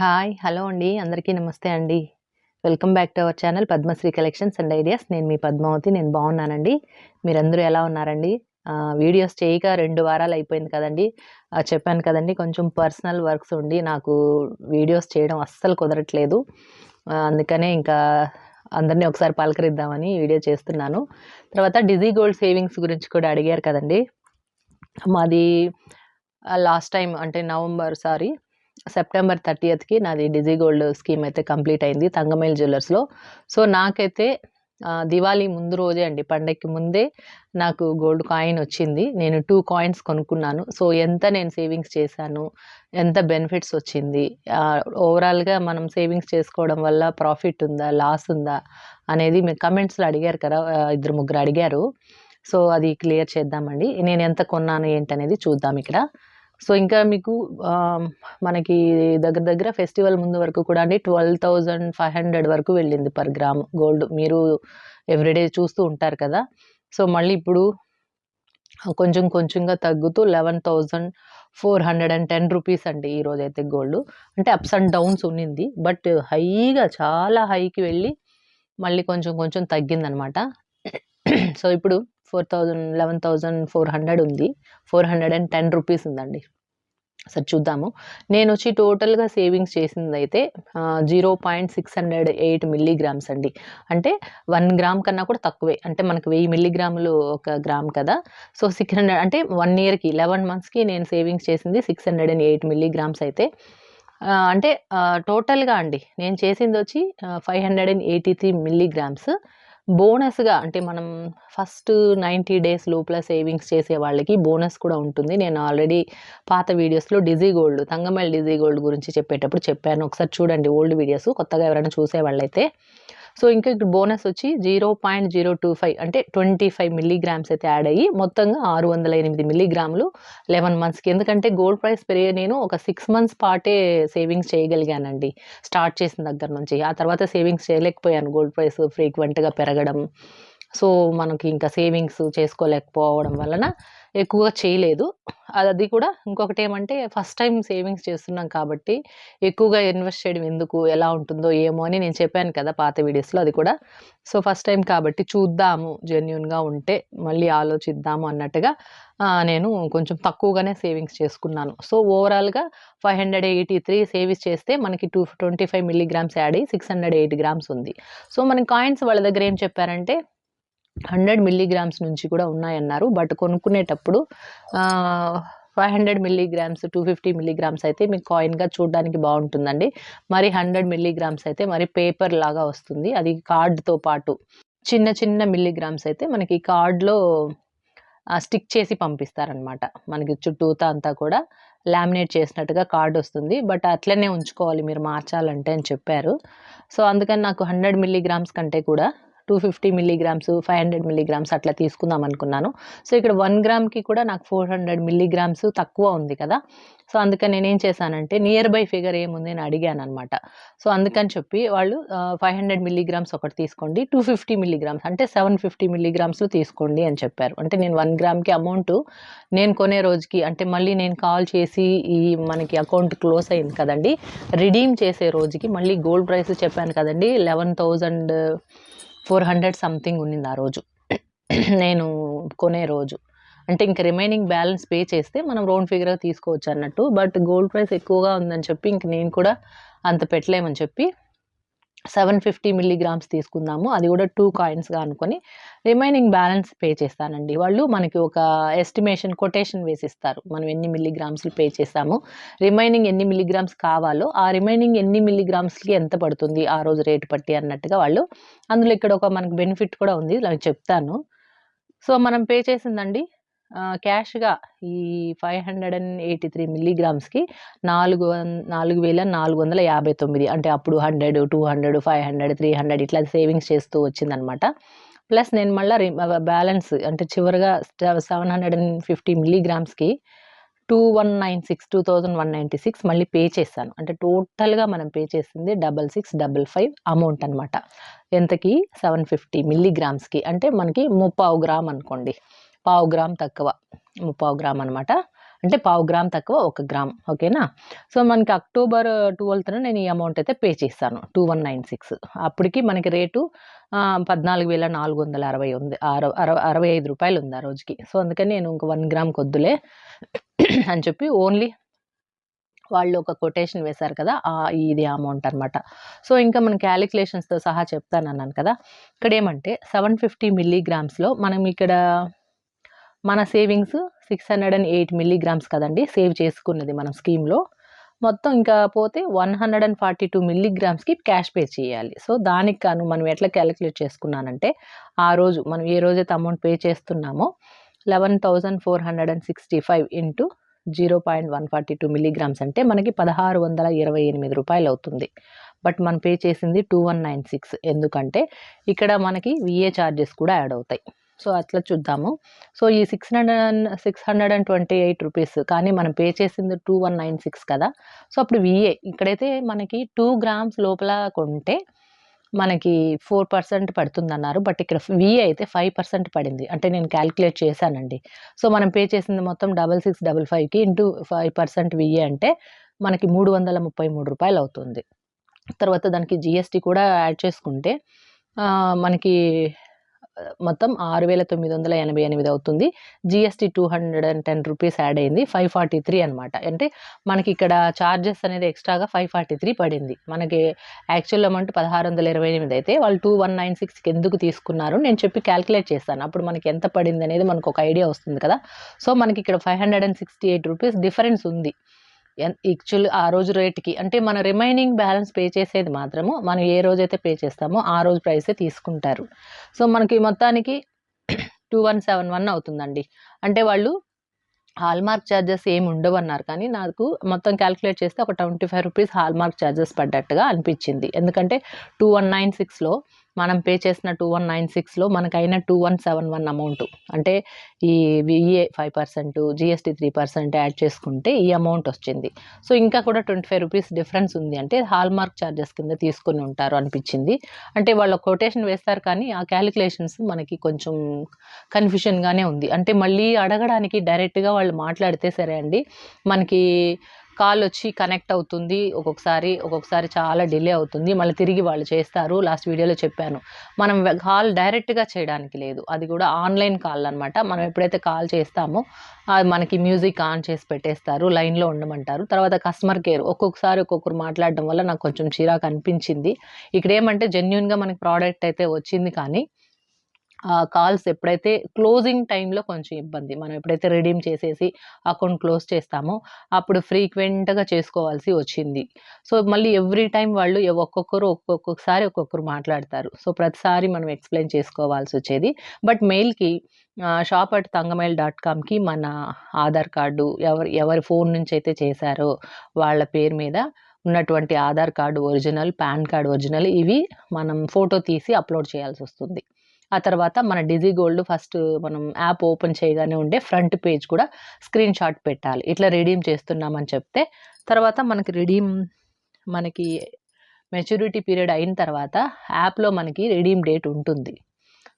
Hi hello అండి. అందరికీ నమస్తే అండి. Welcome back to our channel Padmashri collections and ideas. నేను మీ పద్మావతి నేను బాగున్నానండి. మీరందరూ ఎలా ఉన్నారండి? వీడియోస్ చేయక రెండు వారాలు అయిపోయింది కదండి. చెప్పాను కదండి కొంచెం పర్సనల్ వర్క్స్ ఉండి నాకు వీడియోస్ చేయడం అస్సలు కుదరట్లేదు. అందుకనే ఇంకా అందరినీ ఒకసారి పలకరిద్దామని వీడియో చేస్తున్నాను. తర్వాత డిజీ గోల్డ్ సేవింగ్స్ గురించి కూడా అడిగారు కదండి. మాది లాస్ట్ టైం అంటే నవంబర్ సారీ సెప్టెంబర్ థర్టీయత్కి నాది డిజీ గోల్డ్ స్కీమ్ అయితే కంప్లీట్ అయింది తంగమైల్ జ్యువెలర్స్లో సో నాకైతే దివాళీ ముందు రోజే అండి పండగకి ముందే నాకు గోల్డ్ కాయిన్ వచ్చింది. నేను టూ కాయిన్స్ కొనుక్కున్నాను. సో ఎంత నేను సేవింగ్స్ చేశాను ఎంత బెనిఫిట్స్ వచ్చింది ఓవరాల్గా మనం సేవింగ్స్ చేసుకోవడం వల్ల ప్రాఫిట్ ఉందా లాస్ ఉందా అనేది మీరు కమెంట్స్లో అడిగారు కదా ఇద్దరు ముగ్గురు అడిగారు. సో అది క్లియర్ చేద్దామండి. నేను ఎంత కొన్నాను ఏంటనేది చూద్దాం ఇక్కడ. సో ఇంకా మీకు మనకి దగ్గర దగ్గర ఫెస్టివల్ ముందు వరకు కూడా అండి ట్వెల్వ్ థౌజండ్ ఫైవ్ హండ్రెడ్ వరకు వెళ్ళింది పర్ గ్రామ్ గోల్డ్. మీరు ఎవ్రీడే చూస్తూ ఉంటారు కదా. సో మళ్ళీ ఇప్పుడు కొంచెం కొంచెంగా తగ్గుతూ eleven thousand four hundred and ten rupees అండి ఈరోజు అయితే గోల్డ్. అంటే అప్స్ అండ్ డౌన్స్ ఉన్నింది బట్ హైగా చాలా హైకి వెళ్ళి మళ్ళీ కొంచెం కొంచెం తగ్గిందనమాట. సో ఇప్పుడు four thousand eleven thousand four hundred ఉంది. Four hundred and ten rupees ఉందండి. సరే చూద్దాము. నేను వచ్చి టోటల్గా సేవింగ్స్ చేసింది అయితే zero point six hundred eight milligrams అండి. అంటే వన్ గ్రామ్ కన్నా కూడా తక్కువే. అంటే మనకు వెయ్యి మిల్లీగ్రాములు ఒక గ్రామ్ కదా. సో సిక్స్ హండ్రెడ్ అంటే వన్ ఇయర్కి లెవెన్ మంత్స్కి నేను సేవింగ్స్ చేసింది six hundred and eight milligrams అయితే. అంటే టోటల్గా అండి నేను చేసింది వచ్చి five hundred and eighty three milligrams. బోనస్గా అంటే మనం ఫస్ట్ నైంటీ డేస్ లోపల సేవింగ్స్ చేసే వాళ్ళకి బోనస్ కూడా ఉంటుంది. నేను ఆల్రెడీ పాత వీడియోస్లో Digi gold Thangamayil Digi gold గురించి చెప్పేటప్పుడు చెప్పాను. ఒకసారి చూడండి ఓల్డ్ వీడియోస్ కొత్తగా ఎవరైనా చూసే వాళ్ళైతే సో ఇంకా ఇక్కడ బోనస్ వచ్చి zero point zero two five అంటే ట్వంటీ ఫైవ్ మిల్లీగ్రామ్స్ అయితే యాడ్ అయ్యి మొత్తంగా ఆరు వందల ఎనిమిది మిల్లీగ్రాములు లెవెన్ మంత్స్కి. ఎందుకంటే గోల్డ్ ప్రైస్ పెరిగే నేను ఒక సిక్స్ మంత్స్ పాటే సేవింగ్స్ చేయగలిగానండి స్టార్ట్ చేసిన దగ్గర నుంచి. ఆ తర్వాత సేవింగ్స్ చేయలేకపోయాను గోల్డ్ ప్రైస్ ఫ్రీక్వెంట్గా పెరగడం. సో మనకి ఇంకా సేవింగ్స్ చేసుకోలేకపోవడం వలన ఎక్కువగా చేయలేదు. అది కూడా ఇంకొకటి ఏమంటే ఫస్ట్ టైం సేవింగ్స్ చేస్తున్నాం కాబట్టి ఎక్కువగా ఇన్వెస్ట్ చేయడం ఎందుకు ఎలా ఉంటుందో ఏమో అని నేను చెప్పాను కదా పాత వీడియోస్లో అది కూడా. సో ఫస్ట్ టైం కాబట్టి చూద్దాము జెన్యున్గా ఉంటే మళ్ళీ ఆలోచిద్దాము అన్నట్టుగా నేను కొంచెం తక్కువగానే సేవింగ్స్ చేసుకున్నాను. సో ఓవరాల్గా five hundred eighty three savings చేస్తే మనకి two twenty five milligrams add అయ్యి సిక్స్ హండ్రెడ్ ఎయిట్ గ్రామ్స్ ఉంది. సో మన కాయిన్స్ వాళ్ళ దగ్గర ఏం చెప్పారంటే హండ్రెడ్ మిల్లీగ్రామ్స్ నుంచి కూడా ఉన్నాయన్నారు. But కొనుక్కునేటప్పుడు five hundred milligrams two fifty milligrams అయితే మీకు కాయిన్గా చూడడానికి బాగుంటుందండి. మరి హండ్రెడ్ మిల్లీగ్రామ్స్ అయితే మరి పేపర్ లాగా వస్తుంది. అది కార్డ్తో పాటు చిన్న చిన్న మిల్లీగ్రామ్స్ అయితే మనకి కార్డ్లో స్టిక్ చేసి పంపిస్తారనమాట మనకి చుట్టూతా అంతా కూడా లామినేట్ చేసినట్టుగా కార్డ్ వస్తుంది. బట్ అట్లనే ఉంచుకోవాలి మీరు మార్చాలంటే అని చెప్పారు. సో అందుకని నాకు హండ్రెడ్ మిల్లీగ్రామ్స్ కంటే కూడా two fifty milligrams five hundred milligrams అట్లా తీసుకుందాం అనుకున్నాను. సో ఇక్కడ వన్ గ్రామ్కి కూడా నాకు ఫోర్ హండ్రెడ్ మిల్లీగ్రామ్స్ తక్కువ ఉంది కదా. సో అందుకని నేనేం చేశానంటే నియర్ బై ఫిగర్ ఏముంది అని అడిగాను అనమాట సో అందుకని చెప్పి వాళ్ళు ఫైవ్ హండ్రెడ్ మిల్లీగ్రామ్స్ ఒకటి తీసుకోండి టూ ఫిఫ్టీ మిల్లీగ్రామ్స్ అంటే సెవెన్ ఫిఫ్టీ మిల్లీగ్రామ్స్ తీసుకోండి అని చెప్పారు. అంటే నేను వన్ గ్రామ్కి అమౌంట్ నేను కొనే రోజుకి అంటే మళ్ళీ నేను కాల్ చేసి ఈ మనకి అకౌంట్ క్లోజ్ అయింది కదండి రిడీమ్ చేసే రోజుకి మళ్ళీ గోల్డ్ ప్రైస్ చెప్పాను కదండి eleven thousand four hundred something ఉన్నింది ఆ రోజు. నేను కొనే రోజు. అంటే ఇంక రిమైనింగ్ బ్యాలెన్స్ పే చేస్తే మనం రౌండ్ ఫిగర్గా తీసుకోవచ్చు అన్నట్టు బట్ గోల్డ్ ప్రైస్ ఎక్కువగా ఉందని చెప్పి ఇంక నేను కూడా అంత పెట్టలేమని చెప్పి సెవెన్ ఫిఫ్టీ మిల్లీగ్రామ్స్ తీసుకుందాము. అది కూడా టూ కాయిన్స్గా అనుకొని రిమైనింగ్ బ్యాలెన్స్ పే చేస్తానండి. వాళ్ళు మనకి ఒక ఎస్టిమేషన్ కొటేషన్ వేసిస్తారు. మనం ఎన్ని మిల్లీగ్రామ్స్లు పే చేస్తాము రిమైనింగ్ ఎన్ని మిల్లీగ్రామ్స్ కావాలో ఆ రిమైనింగ్ ఎన్ని మిల్లీగ్రామ్స్కి ఎంత పడుతుంది ఆ రోజు రేటు పట్టి అన్నట్టుగా వాళ్ళు అందులో ఇక్కడ ఒక మనకి బెనిఫిట్ కూడా ఉంది. అవి చెప్తాను. సో మనం పే చేసిందండి క్యాష్గా ఈ five hundred and eighty three మిల్లీగ్రామ్స్కి నాలుగు నాలుగు వేల నాలుగు వందల యాభై తొమ్మిది. అంటే అప్పుడు hundred two hundred five hundred three hundred ఇట్లా సేవింగ్స్ చేస్తూ వచ్చిందనమాట. ప్లస్ నేను మళ్ళీ బ్యాలెన్స్ అంటే చివరిగా seven hundred and fifty మిల్లీగ్రామ్స్కి two one nine six two thousand one ninety six మళ్ళీ పే చేశాను. అంటే టోటల్గా మనం పే చేసింది double six double five amount అనమాట. ఎంతకి? సెవెన్ ఫిఫ్టీ మిల్లీగ్రామ్స్కి. అంటే మనకి ముప్పావు గ్రామ్ అనుకోండి. పావు గ్రామ్ తక్కువ. ముప్పావు గ్రామ్ అనమాట అంటే పావు గ్రామ్ తక్కువ ఒక గ్రామ్. ఓకేనా? సో మనకి అక్టోబర్ ట్వెల్త్న నేను ఈ అమౌంట్ అయితే పే చేస్తాను. Two one nine six. అప్పటికి మనకి రేటు పద్నాలుగు వేల నాలుగు వందల అరవై ఉంది. అరవై అరవై అరవై ఐదు రూపాయలు ఉంది ఆ రోజుకి. సో అందుకని నేను ఇంక వన్ గ్రామ్ కొద్దులే అని చెప్పి ఓన్లీ వాళ్ళు ఒక కొటేషన్ వేశారు కదా ఆ ఇది అమౌంట్ అనమాట సో ఇంకా మన క్యాలిక్యులేషన్స్తో సహా చెప్తాను అన్నాను కదా. ఇక్కడ ఏమంటే సెవెన్ ఫిఫ్టీ మిల్లీగ్రామ్స్లో మనం ఇక్కడ మన savings six hundred and eight milligrams కదండి సేవ్ చేసుకున్నది మనం స్కీమ్లో. మొత్తం ఇంకా పోతే one hundred and forty two మిల్లీగ్రామ్స్కి cash pay చేయాలి. సో దానికి కాను మనం ఎట్లా క్యాలిక్యులేట్ చేసుకున్నానంటే ఆ రోజు మనం ఏ రోజైతే అమౌంట్ పే చేస్తున్నామో eleven thousand four hundred and sixty five into zero point one forty two milligrams అంటే మనకి పదహారు వందల ఇరవై ఎనిమిది రూపాయలు అవుతుంది. బట్ మనం పే చేసింది టూ వన్ నైన్ సిక్స్. ఎందుకంటే ఇక్కడ మనకి విఏ ఛార్జెస్ కూడా యాడ్ అవుతాయి. సో అట్లా చూద్దాము. సో ఈ six hundred six hundred and twenty eight rupees కానీ మనం పే చేసింది టూ వన్ నైన్ సిక్స్ కదా. సో అప్పుడు విఏ ఇక్కడైతే మనకి టూ గ్రామ్స్ లోపల కొంటే మనకి ఫోర్ పర్సెంట్ పడుతుంది అన్నారు బట్ ఇక్కడ విఏ అయితే ఫైవ్ పర్సెంట్ పడింది. అంటే నేను క్యాలిక్యులేట్ చేశానండి. సో మనం పే చేసింది మొత్తం డబల్ సిక్స్ డబల్ ఫైవ్కి ఇంటూ ఫైవ్ పర్సెంట్ విఏ అంటే మనకి మూడు వందల ముప్పై మూడు రూపాయలు అవుతుంది. తర్వాత దానికి జిఎస్టీ కూడా యాడ్ చేసుకుంటే మనకి మొత్తం ఆరు వేల తొమ్మిది వందల ఎనభై ఎనిమిది అవుతుంది. GST two hundred and ten rupees add అయింది. ఫైవ్ ఫార్టీ త్రీ అనమాట అంటే మనకి ఇక్కడ చార్జెస్ అనేది ఎక్స్ట్రాగా ఫైవ్ ఫార్టీ త్రీ పడింది. మనకి యాక్చువల్ అమౌంట్ పదహారు వందల ఇరవై ఎనిమిది అయితే వాళ్ళు టూ వన్ నైన్ సిక్స్కి ఎందుకు తీసుకున్నారు? నేను చెప్పి క్యాలిక్యులేట్ చేస్తాను. అప్పుడు మనకి ఎంత పడింది అనేది మనకు ఒక ఐడియా వస్తుంది కదా. సో మనకి ఇక్కడ five hundred and sixty eight rupees difference ఉంది. యాక్చువల్ ఆ రోజు రేట్కి అంటే మన రిమైనింగ్ బ్యాలెన్స్ పే చేసేది మాత్రము మనం ఏ రోజైతే పే చేస్తామో ఆ రోజు ప్రైసే తీసుకుంటారు. సో మనకి మొత్తానికి టూ వన్ సెవెన్ వన్ అవుతుందండి. అంటే వాళ్ళు హాల్మార్క్ ఛార్జెస్ ఏమి ఉండవు అన్నారు కానీ నాకు మొత్తం క్యాలిక్యులేట్ చేస్తే ఒక twenty five rupees hallmark charges పడ్డట్టుగా అనిపించింది. ఎందుకంటే టూ వన్ నైన్ సిక్స్లో మనం పే చేసిన టూ వన్ నైన్ సిక్స్లో మనకైన two one seven one amount అంటే ఈ VA five percent GST three percent add చేసుకుంటే ఈ అమౌంట్ వచ్చింది. సో ఇంకా కూడా ట్వంటీ ఫైవ్ రూపీస్ డిఫరెన్స్ ఉంది. అంటే హాల్మార్క్ ఛార్జెస్ కింద తీసుకొని ఉంటారు అనిపించింది. అంటే వాళ్ళు కొటేషన్ వేస్తారు కానీ ఆ క్యాలిక్యులేషన్స్ మనకి కొంచెం కన్ఫ్యూషన్గానే ఉంది. అంటే మళ్ళీ అడగడానికి డైరెక్ట్గా వాళ్ళు మాట్లాడితే సరే అండి మనకి కాల్ వచ్చి కనెక్ట్ అవుతుంది ఒక్కొక్కసారి ఒక్కొక్కసారి చాలా డిలే అవుతుంది. మళ్ళీ తిరిగి వాళ్ళు చేస్తారు. లాస్ట్ వీడియోలో చెప్పాను. మనం కాల్ డైరెక్ట్గా చేయడానికి లేదు. అది కూడా ఆన్లైన్ కాల్ అనమాట మనం ఎప్పుడైతే కాల్ చేస్తామో అది మనకి మ్యూజిక్ ఆన్ చేసి పెట్టేస్తారు. లైన్లో ఉండమంటారు. తర్వాత కస్టమర్ కేర్. ఒక్కొక్కసారి ఒక్కొక్కరు మాట్లాడడం వల్ల నాకు కొంచెం చిరాకు అనిపించింది. ఇక్కడ ఏమంటే జెన్యున్గా మనకి ప్రోడక్ట్ అయితే వచ్చింది కానీ కాల్స్ ఎప్పుడైతే క్లోజింగ్ టైంలో కొంచెం ఇబ్బంది. మనం ఎప్పుడైతే రెడీమ్ చేసేసి అకౌంట్ క్లోజ్ చేస్తామో అప్పుడు ఫ్రీక్వెంట్గా చేసుకోవాల్సి వచ్చింది. సో మళ్ళీ ఎవ్రీ టైం వాళ్ళు ఒక్కొక్కరు ఒక్కొక్కసారి ఒక్కొక్కరు మాట్లాడతారు. సో ప్రతిసారి మనం ఎక్స్ప్లెయిన్ చేసుకోవాల్సి వచ్చేది. బట్ మెయిల్కి షాప్ అట్ తంగమైల్ డాట్ కామ్కి మన ఆధార్ కార్డు ఎవరు ఎవరి ఫోన్ నుంచి అయితే చేశారో వాళ్ళ పేరు మీద ఉన్నటువంటి Aadhaar card original PAN card original ఇవి మనం ఫోటో తీసి అప్లోడ్ చేయాల్సి వస్తుంది. ఆ తర్వాత మన డిజీ గోల్డ్ ఫస్ట్ మనం యాప్ ఓపెన్ చేయగానే ఉండే ఫ్రంట్ పేజ్ కూడా స్క్రీన్ షాట్ పెట్టాలి. ఇట్లా రెడీమ్ చేస్తున్నామని చెప్తే తర్వాత మనకి రెడీమ్ మనకి మెచ్యూరిటీ పీరియడ్ అయిన తర్వాత యాప్లో మనకి రెడీమ్ డేట్ ఉంటుంది.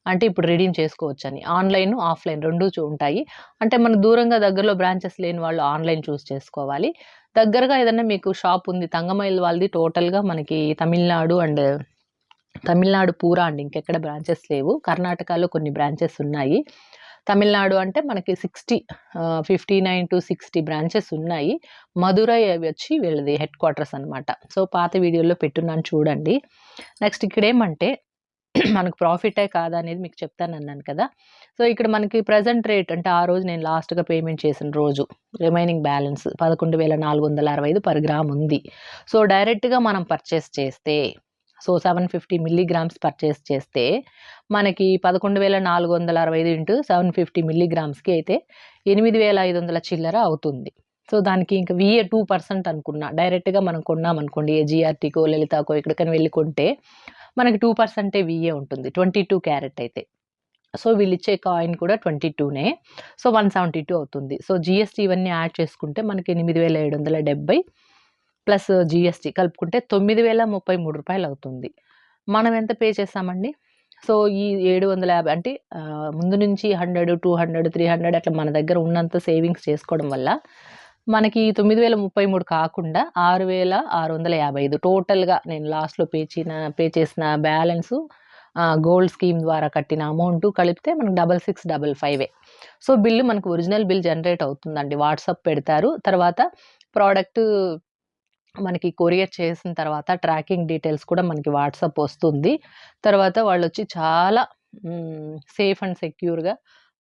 అంటే ఇప్పుడు రెడీమ్ చేసుకోవచ్చు అని ఆన్లైన్ ఆఫ్లైన్ రెండు చూ- ఉంటాయి. అంటే మన దూరంగా దగ్గరలో బ్రాంచెస్ లేని వాళ్ళు ఆన్లైన్ చూస్ చేసుకోవాలి. దగ్గరగా ఏదైనా మీకు షాప్ ఉంది తంగమైల్ వాళ్ళది టోటల్గా మనకి తమిళనాడు అండ్ తమిళనాడు పూరా అండి ఇంకెక్కడ బ్రాంచెస్ లేవు. కర్ణాటకలో కొన్ని బ్రాంచెస్ ఉన్నాయి. తమిళనాడు అంటే మనకి sixty fifty nine to sixty branches ఉన్నాయి. మధురై అవి వచ్చి వీళ్ళది హెడ్ క్వార్టర్స్ అనమాట సో పాత వీడియోలో పెట్టున్నాను చూడండి. నెక్స్ట్ ఇక్కడ ఏమంటే మనకు ప్రాఫిటే కాదా అనేది మీకు చెప్తాను అన్నాను కదా. సో ఇక్కడ మనకి ప్రజెంట్ రేట్ అంటే ఆ రోజు నేను లాస్ట్గా పేమెంట్ చేసిన రోజు రిమైనింగ్ బ్యాలెన్స్ పదకొండు వేల నాలుగు వందల అరవై ఐదు పర్ గ్రామ్ ఉంది. సో డైరెక్ట్గా మనం పర్చేస్ చేస్తే so seven fifty milligrams purchase చేస్తే మనకి పదకొండు వేల నాలుగు వందల అరవై ఐదు ఇంటూ సెవెన్ ఫిఫ్టీ మిల్లీగ్రామ్స్కి అయితే ఎనిమిది వేల ఐదు వందల చిల్లర అవుతుంది. సో దానికి ఇంకా విఏ టూ పర్సెంట్ అనుకున్నా డైరెక్ట్గా మనం కొన్నాం అనుకోండి ఏ జిఆర్టీకో లలితాకో ఎక్కడికైనా వెళ్ళి కొంటే మనకి టూ పర్సెంటే విఏ ఉంటుంది ట్వంటీ టూ క్యారెట్ అయితే. సో వీళ్ళు ఇచ్చే కాయిన్ కూడా ట్వంటీ టూనే సో వన్ సెవెంటీ టూ అవుతుంది. సో జిఎస్టీ ఇవన్నీ యాడ్ చేసుకుంటే మనకి ఎనిమిది వేల ఏడు వందల డెబ్బై ప్లస్ జిఎస్టీ కలుపుకుంటే తొమ్మిది వేల ముప్పై మూడు రూపాయలు అవుతుంది మనం ఎంత పే చేసామండి సో ఈ ఏడు వందల యాభై అంటే ముందు నుంచి hundred two hundred three hundred అట్లా మన దగ్గర ఉన్నంత సేవింగ్స్ చేసుకోవడం వల్ల మనకి తొమ్మిది వేల ముప్పై మూడు కాకుండా ఆరు వేల ఆరు వందల యాభై ఐదు టోటల్గా నేను లాస్ట్లో పే చేసిన పే చేసిన బ్యాలెన్సు గోల్డ్ స్కీమ్ ద్వారా కట్టిన అమౌంట్ కలిపితే మనకు డబల్ సిక్స్ డబల్ ఫైవే. సో బిల్లు మనకు ఒరిజినల్ బిల్ జనరేట్ అవుతుందండి. వాట్సాప్ పెడతారు. తర్వాత ప్రోడక్ట్ మనకి కొరియర్ చేసిన తర్వాత ట్రాకింగ్ డీటెయిల్స్ కూడా మనకి వాట్సాప్ వస్తుంది. తర్వాత వాళ్ళు వచ్చి చాలా సేఫ్ అండ్ సెక్యూర్గా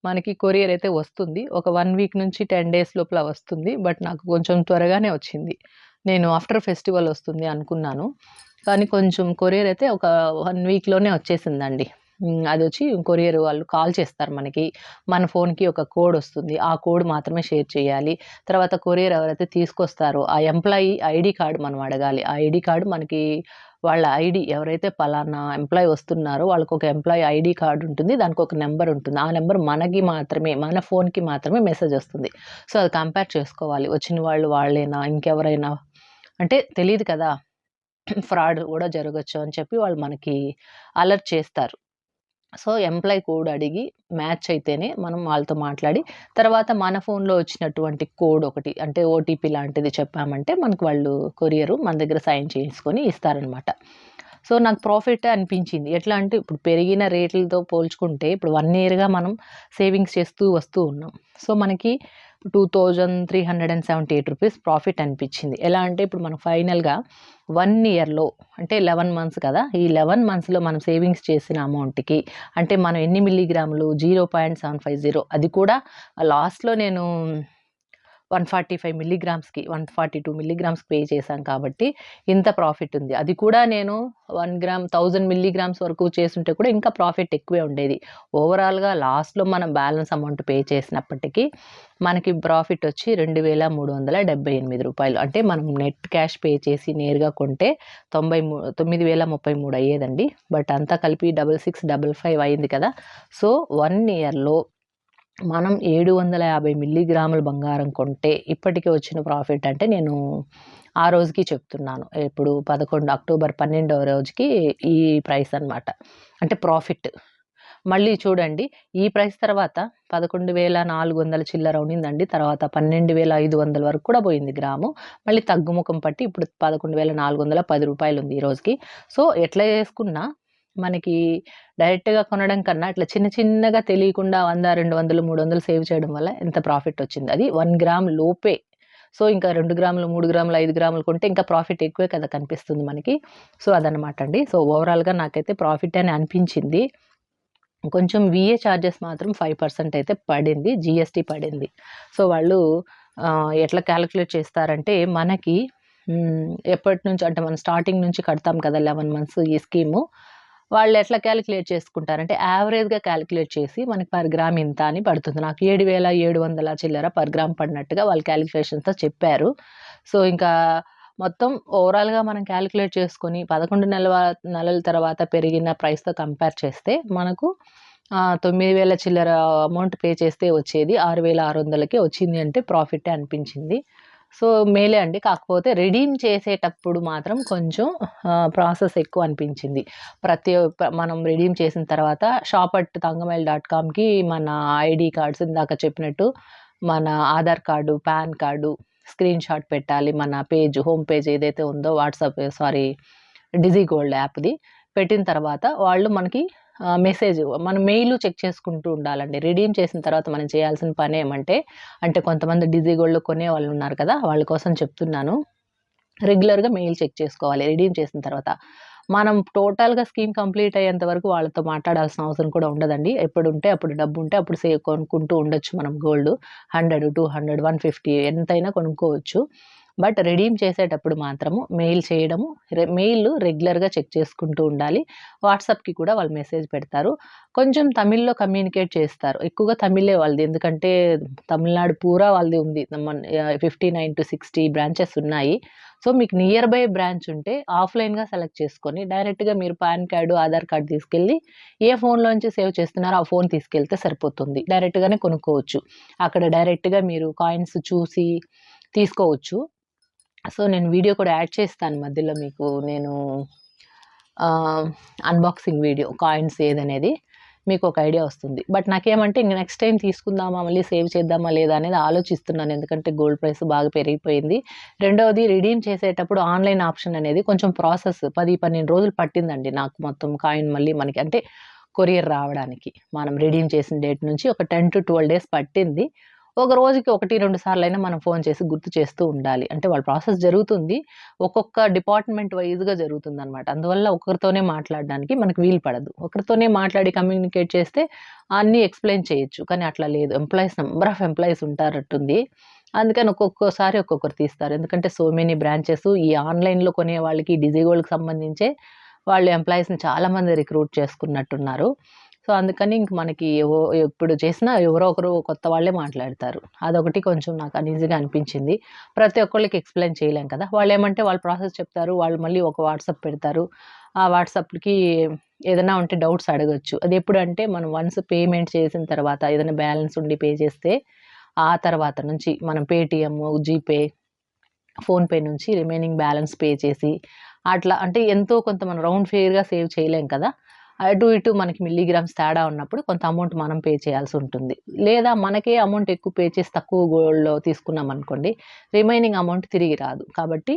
మనకి కొరియర్ అయితే వస్తుంది. ఒక వన్ వీక్ నుంచి టెన్ డేస్ లోపల వస్తుంది. బట్ నాకు కొంచెం త్వరగానే వచ్చింది. నేను ఆఫ్టర్ ఫెస్టివల్ వస్తుంది అనుకున్నాను. కానీ కొంచెం కొరియర్ అయితే ఒక వన్ వీక్లోనే వచ్చేసిందండి. అది వచ్చి కొరియర్ వాళ్ళు కాల్ చేస్తారు మనకి. మన ఫోన్కి ఒక కోడ్ వస్తుంది. ఆ కోడ్ మాత్రమే షేర్ చేయాలి. తర్వాత కొరియర్ ఎవరైతే తీసుకొస్తారో ఆ ఎంప్లాయీ ఐడి కార్డు మనం అడగాలి. ఆ ఐడి కార్డు మనకి వాళ్ళ ఐడి ఎవరైతే పలానా ఎంప్లాయీ వస్తున్నారో వాళ్ళకి ఒక ఎంప్లాయీ ఐడి కార్డు ఉంటుంది. దానికి ఒక నెంబర్ ఉంటుంది. ఆ నెంబర్ మనకి మాత్రమే మన ఫోన్కి మాత్రమే మెసేజ్ వస్తుంది. సో అది కంపేర్ చేసుకోవాలి. వచ్చిన వాళ్ళు వాళ్ళేనా ఇంకెవరైనా? అంటే తెలియదు కదా. ఫ్రాడ్ కూడా జరగచ్చు అని చెప్పి వాళ్ళు మనకి అలర్ట్ చేస్తారు. సో ఎంప్లాయ్ కోడ్ అడిగి మ్యాచ్ అయితేనే మనం వాళ్ళతో మాట్లాడి తర్వాత మన ఫోన్లో వచ్చినటువంటి కోడ్ ఒకటి అంటే ఓటీపీ లాంటిది చెప్పామంటే మనకు వాళ్ళు కొరియరు మన దగ్గర సైన్ చేసుకొని ఇస్తారనమాట. సో నాకు ప్రాఫిట్ అనిపించింది. ఎట్లా అంటే ఇప్పుడు పెరిగిన రేట్లతో పోల్చుకుంటే ఇప్పుడు వన్ ఇయర్గా మనం సేవింగ్స్ చేస్తూ వస్తూ ఉన్నాం. సో మనకి two thousand three hundred and seventy eight rupees profit అనిపించింది. ఎలా అంటే ఇప్పుడు మనం ఫైనల్గా వన్ ఇయర్లో అంటే లెవెన్ మంత్స్ కదా ఈ లెవెన్ మంత్స్లో మనం సేవింగ్స్ చేసిన అమౌంట్కి అంటే మనం ఎన్ని మిల్లీగ్రాములు zero point seven five zero అది కూడా లాస్ట్లో నేను వన్ ఫార్టీ ఫైవ్ మిల్లీగ్రామ్స్కి వన్ ఫార్టీ టూ మిల్లీగ్రామ్స్కి పే చేశాం కాబట్టి ఇంత ప్రాఫిట్ ఉంది. అది కూడా నేను వన్ గ్రామ్ థౌజండ్ మిల్లీగ్రామ్స్ వరకు చేసుంటే కూడా ఇంకా ప్రాఫిట్ ఎక్కువే ఉండేది. ఓవరాల్గా లాస్ట్లో మనం బ్యాలెన్స్ అమౌంట్ పే చేసినప్పటికీ మనకి ప్రాఫిట్ వచ్చి రెండు వేల మూడు వందల డెబ్బై ఎనిమిది రూపాయలు. అంటే మనం నెట్ క్యాష్ పే చేసి నేరుగా కొంటే తొంభై మూ తొమ్మిది వేల ముప్పై మూడు అయ్యేదండి. బట్ అంతా కలిపి డబల్ సిక్స్ డబల్ ఫైవ్ అయింది కదా. సో వన్ ఇయర్లో మనం ఏడు వందల యాభై మిల్లీగ్రాముల బంగారం కొంటే ఇప్పటికి వచ్చిన ప్రాఫిట్ అంటే నేను ఆ రోజుకి చెప్తున్నాను. ఇప్పుడు పదకొండు అక్టోబర్ పన్నెండవ రోజుకి ఈ ప్రైస్ అన్నమాట. అంటే ప్రాఫిట్. మళ్ళీ చూడండి ఈ ప్రైస్ తర్వాత పదకొండు వేల నాలుగు వందల చిల్లర ఉండిందండి తర్వాత పన్నెండు వేల ఐదు వందల వరకు కూడా పోయింది గ్రాము. మళ్ళీ తగ్గుముఖం పట్టి ఇప్పుడు పదకొండు వేల నాలుగు వందల పది రూపాయలు ఉంది ఈ రోజుకి. సో ఎట్లా చేసుకున్నా మనకి డైరెక్ట్గా కొనడం కన్నా ఇట్లా చిన్న చిన్నగా తెలియకుండా వంద రెండు వందలు మూడు వందలు సేవ్ చేయడం వల్ల ఎంత ప్రాఫిట్ వచ్చింది. అది వన్ గ్రామ్ లోపే. సో ఇంకా రెండు గ్రాములు మూడు గ్రాములు ఐదు గ్రాములు కొంటే ఇంకా ప్రాఫిట్ ఎక్కువే కదా కనిపిస్తుంది మనకి. సో అదనమాట అండి. సో ఓవరాల్గా నాకైతే ప్రాఫిట్ అని అనిపించింది. కొంచెం విఏ ఛార్జెస్ మాత్రం ఫైవ్ పర్సెంట్ అయితే పడింది. జిఎస్టీ పడింది. సో వాళ్ళు ఎట్లా క్యాలిక్యులేట్ చేస్తారంటే మనకి ఎప్పటి నుంచి అంటే మనం స్టార్టింగ్ నుంచి కడతాం కదా లెవెన్ మంత్స్ ఈ స్కీము. వాళ్ళు ఎట్లా క్యాలిక్యులేట్ చేసుకుంటారంటే యావరేజ్గా క్యాలిక్యులేట్ చేసి మనకి పర్ గ్రామ్ ఇంత అని పడుతుంది. నాకు ఏడు వేల ఏడు వందల చిల్లర పర్ గ్రామ్ పడినట్టుగా వాళ్ళు క్యాలిక్యులేషన్స్తో చెప్పారు. సో ఇంకా మొత్తం ఓవరాల్గా మనం క్యాలిక్యులేట్ చేసుకొని పదకొండు నెలల నెలల తర్వాత పెరిగిన ప్రైస్తో కంపేర్ చేస్తే మనకు తొమ్మిది వేల చిల్లర అమౌంట్ పే చేస్తే వచ్చేది ఆరు వేల ఆరు వందలకి వచ్చింది అంటే ప్రాఫిటే అనిపించింది. సో మేలే అండి. కాకపోతే రెడీమ్ చేసేటప్పుడు మాత్రం కొంచెం ప్రాసెస్ ఎక్కువ అనిపించింది. ప్రతి ఒక్క- మనం రెడీమ్ చేసిన తర్వాత షాప్ అట్ తంగమైల్ డాట్ కామ్కి మన ఐడి కార్డ్స్ ఇందాక చెప్పినట్టు మన Aadhaar card PAN card screenshot పెట్టాలి. మన పేజ్ హోమ్ పేజ్ ఏదైతే ఉందో వాట్సాప్ సారీ డిజీ గోల్డ్ యాప్ది పెట్టిన తర్వాత వాళ్ళు మనకి మెసేజ్ మనం మెయిల్ చెక్ చేసుకుంటూ ఉండాలండి. రిడీమ్ చేసిన తర్వాత మనం చేయాల్సిన పని ఏమంటే అంటే కొంతమంది డిజీ గోల్డ్ కొనే వాళ్ళు ఉన్నారు కదా వాళ్ళ కోసం చెప్తున్నాను. రెగ్యులర్గా మెయిల్ చెక్ చేసుకోవాలి రిడీమ్ చేసిన తర్వాత. మనం టోటల్గా స్కీమ్ కంప్లీట్ అయ్యేంత వరకు వాళ్ళతో మాట్లాడాల్సిన అవసరం కూడా ఉండదండి. ఎప్పుడు ఉంటే అప్పుడు డబ్బు ఉంటే అప్పుడు సేవ్ కొనుక్కుంటూ ఉండొచ్చు మనం gold. Hundred two hundred one fifty ఎంతైనా కొనుక్కోవచ్చు. బట్ రెడీమ్ చేసేటప్పుడు మాత్రము మెయిల్ చేయడము రె మెయిల్ రెగ్యులర్గా చెక్ చేసుకుంటూ ఉండాలి. వాట్సాప్కి కూడా వాళ్ళు మెసేజ్ పెడతారు. కొంచెం తమిళ్ళో కమ్యూనికేట్ చేస్తారు. ఎక్కువగా తమిళే వాళ్ళది. ఎందుకంటే తమిళనాడు పూరా వాళ్ళది ఉంది. Fifty nine to sixty branches ఉన్నాయి. సో మీకు నియర్ బై బ్రాంచ్ ఉంటే ఆఫ్లైన్గా సెలెక్ట్ చేసుకొని డైరెక్ట్గా మీరు పాన్ కార్డు ఆధార్ కార్డు తీసుకెళ్ళి ఏ ఫోన్లోంచి సేవ్ చేస్తున్నారో ఆ ఫోన్ తీసుకెళ్తే సరిపోతుంది. డైరెక్ట్గానే కొనుక్కోవచ్చు. అక్కడ డైరెక్ట్గా మీరు కాయిన్స్ చూసి తీసుకోవచ్చు. సో నేను వీడియో కూడా యాడ్ చేస్తాను మధ్యలో మీకు. నేను అన్బాక్సింగ్ వీడియో కాయిన్స్ ఏదనేది మీకు ఒక ఐడియా వస్తుంది. బట్ నాకేమంటే ఇంక నెక్స్ట్ టైం తీసుకుందామా మళ్ళీ సేవ్ చేద్దామా లేదా అనేది ఆలోచిస్తున్నాను. ఎందుకంటే గోల్డ్ ప్రైస్ బాగా పెరిగిపోయింది. రెండవది రిడీమ్ చేసేటప్పుడు ఆన్లైన్ ఆప్షన్ అనేది కొంచెం ప్రాసెస్ పది పన్నెండు రోజులు పట్టిందండి నాకు మొత్తం కాయిన్ మళ్ళీ మనకి. అంటే కొరియర్ రావడానికి. మనం రిడీమ్ చేసిన డేట్ నుంచి ఒక టెన్ టు ట్వెల్వ్ డేస్ పట్టింది. ఒక రోజుకి ఒకటి రెండు సార్లు అయినా మనం ఫోన్ చేసి గుర్తు చేస్తూ ఉండాలి. అంటే వాళ్ళ ప్రాసెస్ జరుగుతుంది. ఒక్కొక్క డిపార్ట్మెంట్ వైజ్గా జరుగుతుంది అనమాట అందువల్ల ఒకరితోనే మాట్లాడడానికి మనకు వీలు పడదు. ఒకరితోనే మాట్లాడి కమ్యూనికేట్ చేస్తే అన్నీ ఎక్స్ప్లెయిన్ చేయొచ్చు. కానీ అట్లా లేదు. ఎంప్లాయీస్ నెంబర్ ఆఫ్ ఎంప్లాయీస్ ఉంటారట్టుంది. అందుకని ఒక్కొక్కసారి ఒక్కొక్కరు తీస్తారు. ఎందుకంటే సో మెనీ బ్రాంచెస్ ఈ ఆన్లైన్లో కొనే వాళ్ళకి డిజిగోల్డ్కి సంబంధించే వాళ్ళు ఎంప్లాయీస్ని చాలామంది రిక్రూట్ చేసుకున్నట్టున్నారు. సో అందుకని ఇంక మనకి ఎప్పుడు చేసినా ఎవరో ఒకరు కొత్త వాళ్ళే మాట్లాడతారు. అదొకటి కొంచెం నాకు అన్ఈజీగా అనిపించింది. ప్రతి ఒక్కళ్ళకి ఎక్స్ప్లెయిన్ చేయలేం కదా! వాళ్ళు ఏమంటే వాళ్ళు ప్రాసెస్ చెప్తారు వాళ్ళు మళ్ళీ ఒక వాట్సాప్ పెడతారు. ఆ వాట్సాప్కి ఏదైనా ఉంటే డౌట్స్ అడగచ్చు. అది ఎప్పుడంటే మనం వన్స్ పేమెంట్ చేసిన తర్వాత ఏదైనా బ్యాలెన్స్ ఉండి పే చేస్తే ఆ తర్వాత నుంచి మనం పేటిఎం జీపే ఫోన్పే నుంచి రిమైనింగ్ బ్యాలెన్స్ పే చేసి అట్లా అంటే ఎంతో కొంత మనం రౌండ్ ఫిగర్గా సేవ్ చేయలేం కదా! అటు ఇటు మనకి మిల్లీగ్రామ్స్ తేడా ఉన్నప్పుడు కొంత అమౌంట్ మనం పే చేయాల్సి ఉంటుంది. లేదా మనకే అమౌంట్ ఎక్కువ పే చేసి తక్కువ గోల్డ్లో తీసుకున్నాం అనుకోండి రిమైనింగ్ అమౌంట్ తిరిగి రాదు. కాబట్టి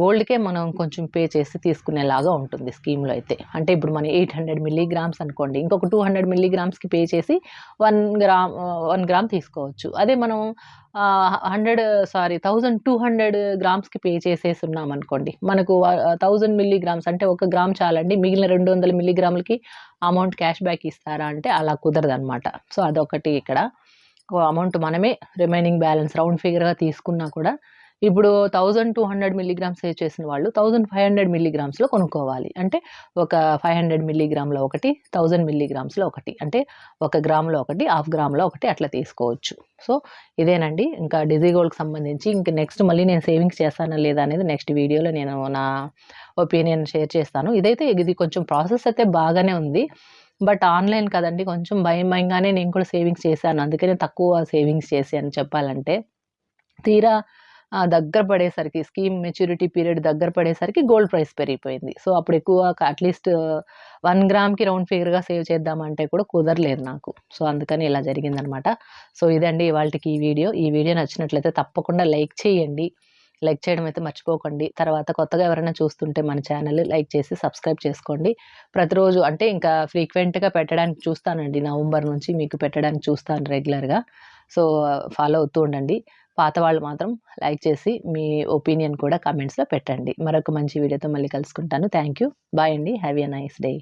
గోల్డ్కే మనం కొంచెం పే చేసి తీసుకునేలాగా ఉంటుంది స్కీమ్లో అయితే. అంటే ఇప్పుడు మనం ఎయిట్ హండ్రెడ్ మిల్లీగ్రామ్స్ అనుకోండి ఇంకొక టూ హండ్రెడ్ మిల్లీగ్రామ్స్కి పే చేసి వన్ గ్రామ్ వన్ గ్రామ్ తీసుకోవచ్చు. అదే మనం hundred sorry thousand two hundred గ్రామ్స్కి pay చేసేసి ఉన్నాం అనుకోండి మనకు థౌజండ్ మిల్లీగ్రామ్స్ అంటే ఒక గ్రామ్ చాలండి మిగిలిన రెండు వందల మిల్లీగ్రాములకి అమౌంట్ క్యాష్ బ్యాక్ ఇస్తారా అంటే అలా కుదరదు అనమాట సో అదొకటి ఇక్కడ. అమౌంట్ మనమే రిమైనింగ్ బ్యాలెన్స్ రౌండ్ ఫిగర్గా తీసుకున్నా కూడా ఇప్పుడు thousand two hundred milligrams save చేసిన వాళ్ళు థౌజండ్ ఫైవ్ హండ్రెడ్ మిల్లీగ్రామ్స్లో కొనుక్కోవాలి. అంటే ఒక ఫైవ్ హండ్రెడ్ మిల్లీగ్రామ్లో ఒకటి థౌజండ్ మిల్లీగ్రామ్స్లో ఒకటి. అంటే ఒక గ్రామ్లో ఒకటి హాఫ్ గ్రామ్లో ఒకటి అట్లా తీసుకోవచ్చు. సో ఇదేనండి. ఇంకా డిజిగోల్డ్కి సంబంధించి ఇంకా నెక్స్ట్ మళ్ళీ నేను సేవింగ్స్ చేస్తానా లేదా అనేది నెక్స్ట్ వీడియోలో నేను నా ఒపీనియన్ షేర్ చేస్తాను. ఇదైతే ఇది కొంచెం ప్రాసెస్ అయితే బాగానే ఉంది. బట్ ఆన్లైన్ కదండి కొంచెం భయం భయంగానే నేను కూడా సేవింగ్స్ చేశాను. అందుకనే తక్కువ సేవింగ్స్ చేశాను చెప్పాలంటే. తీరా దగ్గర పడేసరికి స్కీమ్ మెచ్యూరిటీ పీరియడ్ దగ్గర పడేసరికి గోల్డ్ ప్రైస్ పెరిగిపోయింది. సో అప్పుడు ఎక్కువ అట్లీస్ట్ వన్ గ్రామ్కి రౌండ్ ఫిగర్గా సేవ్ చేద్దామంటే కూడా కుదరలేదు నాకు. సో అందుకని ఇలా జరిగిందనమాట. సో ఇదండి ఇవాళకి ఈ వీడియో. ఈ వీడియో నచ్చినట్లయితే తప్పకుండా లైక్ చేయండి. లైక్ చేయడం అయితే మర్చిపోకండి. తర్వాత కొత్తగా ఎవరైనా చూస్తుంటే మన ఛానల్ లైక్ చేసి సబ్స్క్రైబ్ చేసుకోండి. ప్రతిరోజు అంటే ఇంకా ఫ్రీక్వెంట్గా పెట్టడానికి చూస్తానండి. నవంబర్ నుంచి మీకు పెట్టడానికి చూస్తాను రెగ్యులర్గా. సో ఫాలో అవుతూ ఉండండి. పాత వాళ్ళు మాత్రం లైక్ చేసి మీ ఒపీనియన్ కూడా కమెంట్స్లో పెట్టండి. మరొక మంచి వీడియోతో మళ్ళీ కలుసుకుంటాను. థ్యాంక్ యూ బాయ్ అండి. Have a nice day.